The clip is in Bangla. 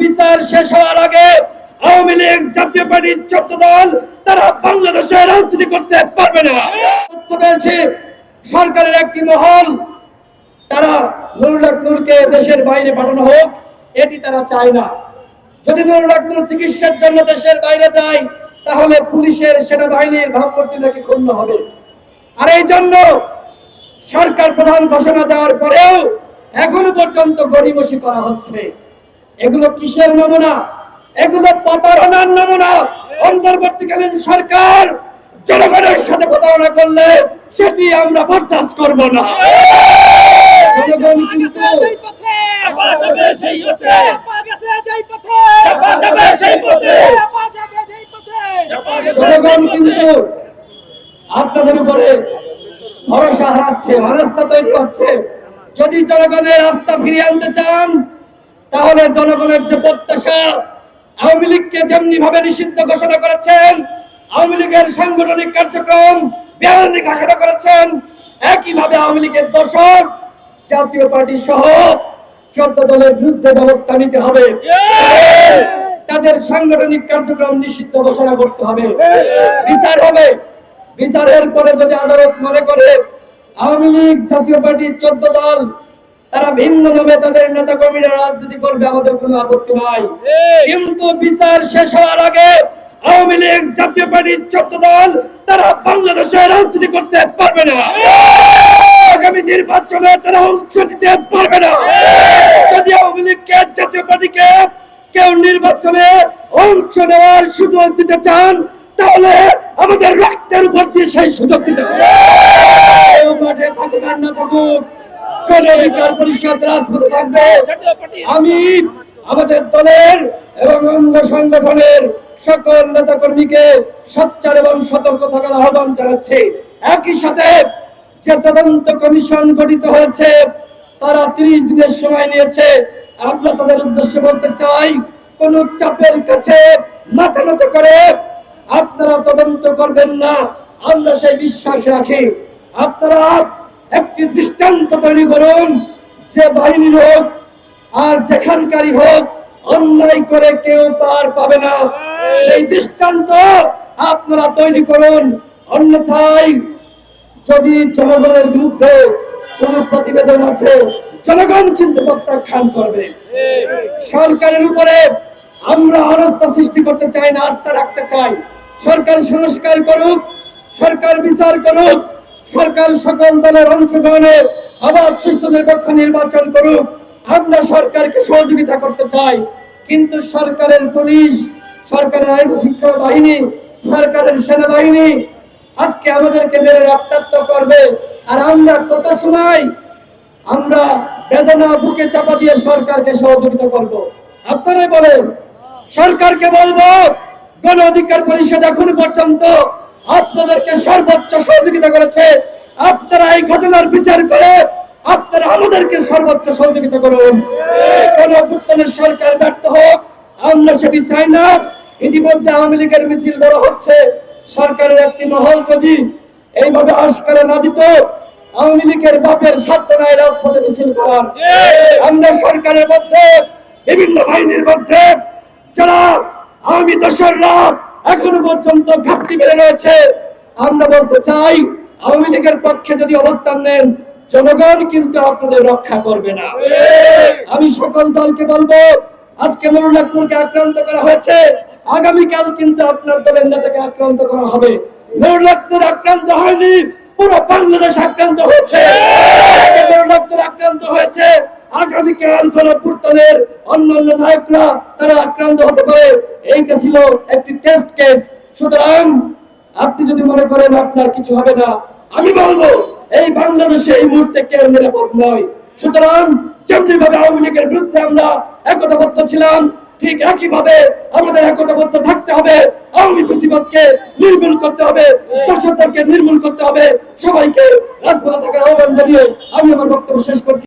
বিচার শেষ হওয়ার আগে আওয়ামী লীগ, জাতীয় পার্টির চোদ্দ দল তারা বাংলাদেশে রাজনীতি করতে পারবে না। সরকারের একটি মহল, তারা নুরুল হক নূরকে দেশের বাইরে পাঠানো হোক, এটি তারা চায় না। যদি নুরুল হক নূর চিকিৎসার জন্য দেশের বাইরে যায়, তাহলে পুলিশের সেনাবাহিনীর ভাবমূর্তি নাকি ক্ষুণ্ণ হবে। আর এই জন্য সরকার প্রধান ঘোষণা দেওয়ার পরেও এখনও পর্যন্ত গড়িমসি করা হচ্ছে। এগুলো কিসের নমুনা? এগুলো প্রতারণার নমুনা। অন্তর্বর্তীকালীন সরকার জনগণের সাথে প্রতারণা করলে সেটি আমরা বরদাস্ত করব না। জনগণ কিন্তু জনগণ কিন্তু আপনাদের উপরে ভরসা হারাচ্ছে অনাস্থা তৈরি হচ্ছে যদি জনগণের আস্থা ফিরিয়ে আনতে চান তাহলে জনগণের যে প্রত্যাশা, আওয়ামী লীগকে যেমনি ভাবে নিষিদ্ধ ঘোষণা করেছেন, আওয়ামী লীগের সাংগঠনিক কার্যক্রম বেআইনি ঘোষণা করেছেন, একইভাবে আওয়ামী লীগের দোষক জাতীয় পার্টি সহ চোদ্দ দলের বিরুদ্ধে ব্যবস্থা নিতে হবে। তাদের সাংগঠনিক কার্যক্রম নিষিদ্ধ ঘোষণা করতে হবে। বিচার হবে। বিচারের পরে যদি আদালত মনে করে, আওয়ামী লীগ জাতীয় পার্টির চোদ্দ দল তারা ভিন্ন ভাবে তাদের নেতা কর্মীরা রাজনীতি করবে আমাদের কোনো আপত্তি নাই। কিন্তু বিচার শেষ হওয়ার আগে আওয়ামী লীগ জাতীয় পার্টির চোদ্দ দল তারা বাংলাদেশে রাজনীতি করতে পারবে না। আগামী নির্বাচনে তারা অংশ নিতে পারবে না। যদি আওয়ামী লীগকে জাতীয় পার্টিকে কেউ নির্বাচনে অংশ নেওয়ার সুযোগ দিতে চান তাহলে আমাদের রক্তের উপর দিয়ে সেই সুযোগ দিতে হবে। মাঠে থাকুক আর না থাকুক অধিকার পরিষদ রাজপথে থাকবে? আমি আমাদের দলের এবং অঙ্গ সংগঠনের সকল নেতা কর্মীকে সচ্চার এবং সতর্ক থাকার আহ্বান জানাচ্ছি। একই সাথে যে তদন্ত কমিশন গঠিত হয়েছে, তারা তিরিশ দিনের সময় নিয়েছে। আমরা তাদের উদ্দেশ্যে বলতে চাই, কোন চাপের কাছে মাথা নত করে আপনারা তদন্ত করবেন না। আমরা সেই বিশ্বাস রাখি। আপনারা একটি দৃষ্টান্ত তৈরি করুন, যে বাহিনীর হোক আর যেখানকারই হোক, অন্যায় করে কেউ পার পাবে না। সেই দৃষ্টান্ত আপনারা তৈরি করুন। অন্যথায় যদি জনগণের বিরুদ্ধে কোন প্রতিবেদন আছে, জনগণ কিন্তু প্রত্যাখ্যান করবে। সরকারের উপরে আমরা অনাস্থা সৃষ্টি করতে চাই না, আস্থা রাখতে চাই। সরকার সংস্কার করুক, সরকার বিচার করুক সরকার সকল দলের অংশগ্রহণে অবাধ সুস্থ নিরপেক্ষ নির্বাচন করুক। আমরা সরকারকে সহযোগিতা করতে চাই। কিন্তু সরকারের পুলিশ, সরকারের আইন শিক্ষা বাহিনী, সরকারের সেনাবাহিনী আজকে আমাদেরকে মেরে রক্তাক্ত করবে। আর আমরা কত সময় আমরা বেদনা বুকে চাপা দিয়ে সরকারকে সহযোগিতা করব? আপনারাই বলেন। সরকারকে বলব, গণ অধিকার পরিষদ এখন পর্যন্ত আপনাদেরকে সর্বোচ্চ সহযোগিতা করেছে। আপনারা এই ঘটনার বিচার করে আপনারা আমাদেরকে সর্বোচ্চ সহযোগিতা করুন। কোন অভ্যুত্থানের সরকার ব্যর্থ হোক, আমরা সেটি চাই না। ইতিমধ্যে আওয়ামী লীগের মিছিল বড় হচ্ছে। সরকারের একটি মহল যদি এইভাবে আস্কারা না দিত, আওয়ামী লীগের বাপের স্বার্থ নাই রাজপথে মিছিল করার। আমরা সরকারের মধ্যে, বিভিন্ন বাহিনীর মধ্যে, যারা আওয়ামী দোসররা এখনও পর্যন্ত ঘাটতি বেড়ে রয়েছে। আমরা বলতে চাই, আওয়ামী লীগের পক্ষে যদি অবস্থান নেন, জনগণ কিন্তু আপনাদের রক্ষা করবে না। আমি সকল দলকে বলব, আজকে নুরুল্লাহপুরকে আক্রান্ত করা হয়েছে। আগামীকাল কিন্তু আপনার দলের নেতাকে আক্রান্ত করা হবে। নুরুল্লাহপুর আক্রান্ত হয়নি, পুরো বাংলাদেশ আক্রান্ত হয়েছে। নুরুল্লাহপুর আক্রান্ত হয়েছে। আগামীকাল গণপুর্তনের অন্যান্য নায়করা তারা আক্রান্ত হতে পারে। এইটা ছিল একটি টেস্ট কেস সুতরাং আপনি যদি মনে করেন আপনার কিছু হবে না, আমি বলব, এই বাংলাদেশে এই মুহূর্তে কেউ নিরাপদ নয়। সুতরাং যেমনি ভাবে আওয়ামী লীগের বিরুদ্ধে আমরা একতাবদ্ধ ছিলাম, ঠিক একই ভাবে আমাদের একতাবদ্ধ থাকতে হবে। আওয়ামী ফেসিবাদকে নির্মূল করতে হবে দর্শকদেরকে নির্মূল করতে হবে। সবাইকে রাজপথে থাকার আহ্বান জানিয়ে আমি আমার বক্তব্য শেষ করছি।